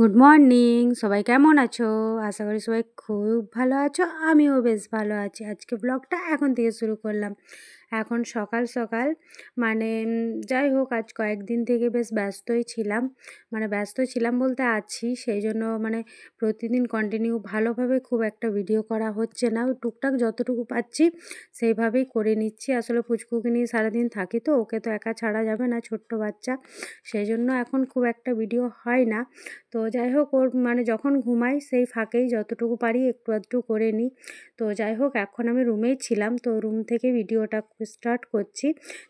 Good morning সবাই কেমন আছো? আশা করি সবাই খুব ভালো আছো। আমিও বেশ ভালো আছি। আজকে ব্লগটা এখন থেকে শুরু করলাম। এখন সকাল সকাল। মানে যাই হোক, আজ কয়েকদিন থেকে বেশ ব্যস্তই ছিলাম। মানে ব্যস্ত ছিলাম বলতে আছি। সেই জন্য মানে প্রতিদিন কন্টিনিউ ভালোভাবে খুব একটা ভিডিও করা হচ্ছে না। টুকটাক যতটুকু পাচ্ছি সেইভাবেই করে নিচ্ছি। আসলে পুচকুকে নিয়ে সারাদিন থাকি তো, ওকে তো একা ছাড়া যাবে না, ছোট্ট বাচ্চা। সেই জন্য এখন খুব একটা ভিডিও হয় না। তো যাই হোক, ওর মানে যখন ঘুমাই সেই ফাঁকেই যতটুকু পারি একটু আধটু করে নিই। তো যাই হোক, এখন আমি রুমেই ছিলাম। তো রুম থেকে ভিডিওটা স্টার্ট করছি।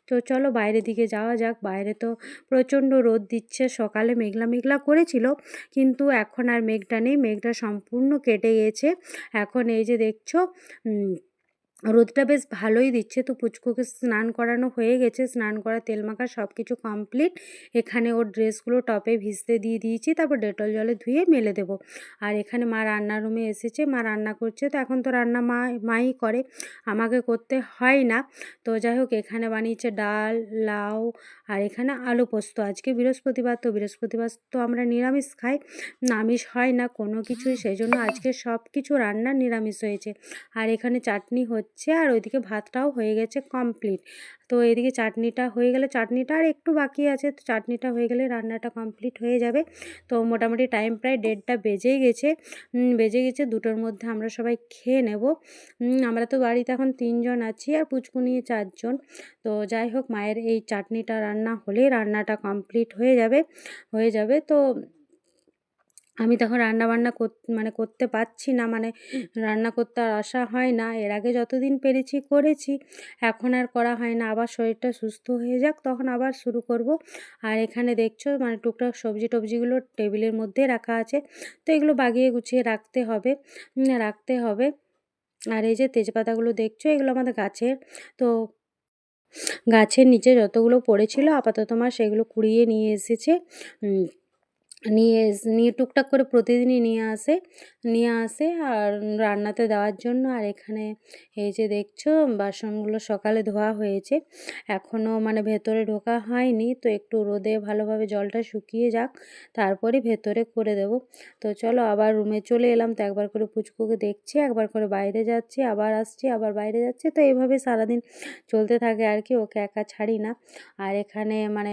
তো চলো বাইরের দিকে যাওয়া যাক। বাইরে তো প্রচণ্ড রোদ দিচ্ছে। সকালে মেঘলা মেঘলা করেছিল, কিন্তু এখন আর মেঘটা নেই। মেঘটা সম্পূর্ণ কেটে গেছে। এখন এই যে দেখছ রোদটা বেশ ভালোই দিচ্ছে। তো পুচকুকে স্নান করানো হয়ে গেছে। স্নান করা, তেল মাখা সব কিছু কমপ্লিট এখানে ওর ড্রেসগুলো টপে ভিজতে দিয়ে দিয়েছি। তারপর ডেটল জলে ধুয়ে মেলে দেবো। আর এখানে মা রান্নার রুমে এসেছে। মা রান্না করছে। তো এখন তো রান্না মা, মাই করে। আমাকে করতে হয় না। তো যাই হোক, এখানে বানিয়েছে ডাল, লাউ আর এখানে আলু পোস্ত। আজকে বৃহস্পতিবার। তো বৃহস্পতিবার তো আমরা নিরামিষ খাই। আমিষ হয় না কোনো কিছুই। সেই জন্য আজকে সব কিছু রান্না নিরামিষ হয়েছে। আর এখানে চাটনি হচ্ছে আর ওইদিকে ভাতটাও হয়ে গেছে কমপ্লিট তো এদিকে চাটনিটা হয়ে গেলে, চাটনিটা আর একটু বাকি আছে, তো চাটনিটা হয়ে গেলে রান্নাটা কমপ্লিট হয়ে যাবে। তো মোটামুটি টাইম প্রায় দেড়টা বেজেই গেছে। বেজে গেছে, দুটোর মধ্যে আমরা সবাই খেয়ে নেব। আমরা তো বাড়িতে এখন তিনজন আছি আর পুচকু নিয়ে চারজন। তো যাই হোক, মায়ের এই চাটনিটা রান্না হলেই রান্নাটা কমপ্লিট হয়ে যাবে হয়ে যাবে। তো আমি তখন রান্না বান্না কর মানে করতে পারছি না মানে রান্না করতে আর আসা হয় না। এর আগে যতদিন পেরেছি, করেছি। এখন আর করা হয় না। আবার শরীরটা সুস্থ হয়ে যাক, তখন আবার শুরু করব। আর এখানে দেখছ মানে টুকটাক সবজি টবজিগুলো টেবিলের মধ্যে রাখা আছে। তো এগুলো বাগিয়ে গুছিয়ে রাখতে হবে রাখতে হবে। আর এই যে তেজপাতাগুলো দেখছ, এগুলো আমাদের গাছের। তো গাছের নিচে যতগুলো পড়েছিল, আপাতত মা সেগুলো কুড়িয়ে নিয়ে এসেছে। নিয়ে নিয়ে টুকটাক করে প্রতিদিনই নিয়ে আসে নিয়ে আসে আর রান্নাতে দেওয়ার জন্য। আর এখানে এই যে দেখছ, বাসনগুলো সকালে ধোয়া হয়েছে। এখনও মানে ভেতরে ঢোকা হয়নি, তো একটু রোদে ভালোভাবে জলটা শুকিয়ে যাক, তারপরে ভেতরে করে দেব। তো চলো আবার রুমে চলে এলাম, তো একবার করে পুচকুকে দেখছি, একবার করে বাইরে যাচ্ছি, আবার আসছি, আবার বাইরে যাচ্ছি। তো এইভাবে সারাদিন চলতে থাকে আর কি, ওকে একা ছাড়ি না। আর এখানে মানে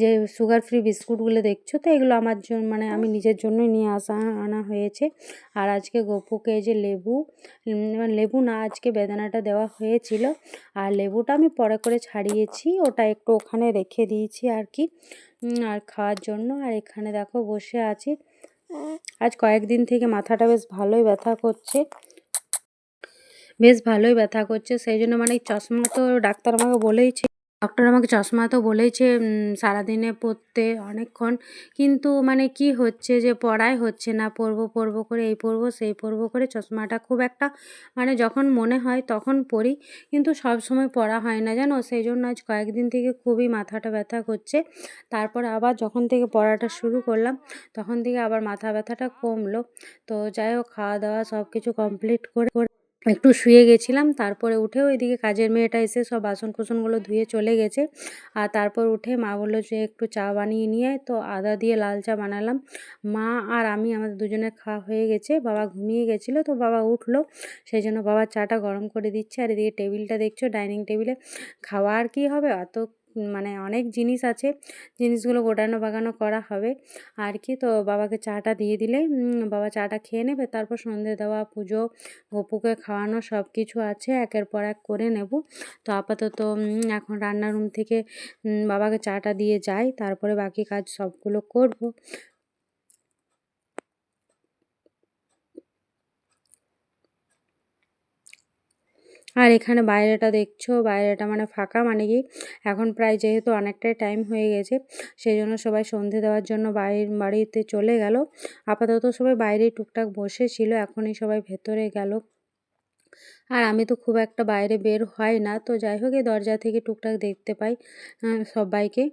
যে সুগার ফ্রি বিস্কুটগুলো দেখছ তো, এগুলো আমার জন্য মানে আমি নিজের জন্যই নিয়ে আসা, আনা হয়েছে। আর আজকে গপুকে যে লেবু মানে লেবু না, আজকে বেদানাটা দেওয়া হয়েছিল। আর লেবুটা আমি পরে করে ছাড়িয়েছি, ওটা একটু ওখানে রেখে দিয়েছি আর কি। আর খাওয়ার জন্য, আর এখানে দেখো বসে আছি। আজ কয়েকদিন থেকে মাথাটা বেশ ভালোই ব্যথা করছে। বেশ ভালোই ব্যথা করছে, সেই জন্য মানে চশমা তো ডাক্তার আমাকে বলেইছে। ডক্টর আমাকে চশমা তো বলেইছে সারাদিনে পড়তে অনেকক্ষণ। কিন্তু মানে কি হচ্ছে যে পড়াই হচ্ছে না পরবো পরবো করে এই পরবো সেই পরবো করে চশমাটা খুব একটা মানে যখন মনে হয় তখন পড়ি। কিন্তু সব সময় পড়া হয় না জানো? সেই জন্য আজ কয়েকদিন থেকে খুবই মাথাটা ব্যথা করছে। তারপর আবার যখন থেকে পড়াটা শুরু করলাম, তখন থেকে আবার মাথা ব্যথাটা কমলো। তো যাই হোক, খাওয়া দাওয়া সব কিছু কমপ্লিট করে একটু শুয়ে গেছিলাম, তারপরে উঠে ওইদিকে কাজের মেয়েটা এসে সব বাসন কোসনগুলো ধুয়ে চলে গেছে। আর তারপর উঠে মা বলল যে একটু চা বানিয়ে নিয়ে তো আদা দিয়ে লাল চা বানালাম। মা আর আমি আমাদের দুজনের খাওয়া হয়ে গেছে, বাবা ঘুমিয়ে গেছিল তো বাবা উঠল। সেই জন্য বাবা চাটা গরম করে দিচ্ছে। আর এদিকে টেবিলটা দেখছ, ডাইনিং টেবিলে। খাওয়া আর কি হবে? অত মানে অনেক জিনিস আছে, জিনিসগুলো গোটানো বাগানো করা হবে। আর কি, তো বাবাকে চাটা দিয়ে দিলে বাবা চাটা খেয়ে নেবে, তারপর সন্ধে দেওয়া, পুজো, গপুকে খাওয়ানো সব কিছু আছে, একের পর এক করে নেব। তো আপাতত এখন রান্নার রুম থেকে বাবাকে চাটা দিয়ে যাই, তারপরে বাকি কাজ সবগুলো করব। আর এখানে বাইরেটা দেখছ, বাইরেটা মানে ফাঁকা মানে কি এখন প্রায় যেহেতু অনেকটাই টাইম হয়ে গেছে, সেই জন্য সবাই সন্ধে দেওয়ার জন্য বাইরের বাড়িতে চলে গেল। আপাতত সবাই বাইরে টুকটাক বসেছিল, এখনই সবাই ভেতরে গেল। আর আমি তো খুব একটা বাইরে বের হয় না, তো যাই হোক এই দরজা থেকে টুকটাক দেখতে পাই সবাইকে।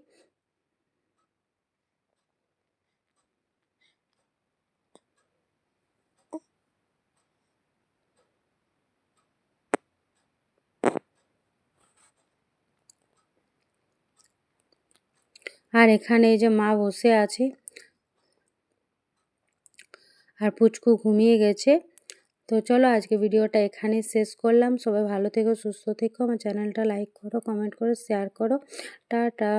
আর এখানে এই যে মা বসে আছে। আর পুচকু ঘুমিয়ে গেছে। তো চলো আজকে ভিডিওটা এখানেই শেষ করলাম। সবাই ভালো থেকো, সুস্থ থেকো। আমার চ্যানেলটা লাইক করো, কমেন্ট করো, শেয়ার করো। টাটা।